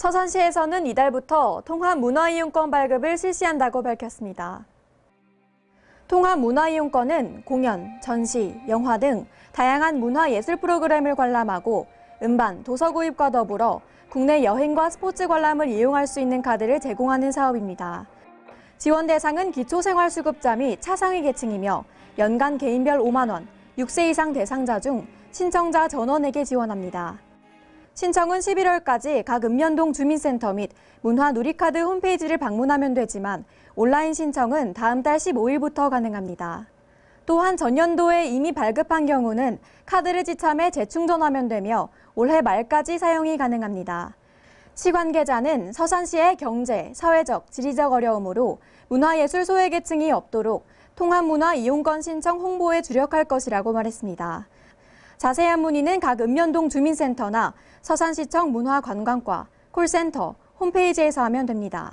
서산시에서는 이달부터 통합 문화이용권 발급을 실시한다고 밝혔습니다. 통합 문화이용권은 공연, 전시, 영화 등 다양한 문화예술 프로그램을 관람하고 음반, 도서 구입과 더불어 국내 여행과 스포츠 관람을 이용할 수 있는 카드를 제공하는 사업입니다. 지원 대상은 기초생활수급자 및 차상위 계층이며 연간 개인별 5만 원, 6세 이상 대상자 중 신청자 전원에게 지원합니다. 신청은 11월까지 각 읍면동 주민센터 및 문화누리카드 홈페이지를 방문하면 되지만 온라인 신청은 다음 달 15일부터 가능합니다. 또한 전년도에 이미 발급한 경우는 카드를 지참해 재충전하면 되며 올해 말까지 사용이 가능합니다. 시관계자는 서산시의 경제, 사회적, 지리적 어려움으로 문화예술 소외계층이 없도록 통합문화 이용권 신청 홍보에 주력할 것이라고 말했습니다. 자세한 문의는 각 읍면동 주민센터나 서산시청 문화관광과 콜센터, 홈페이지에서 하면 됩니다.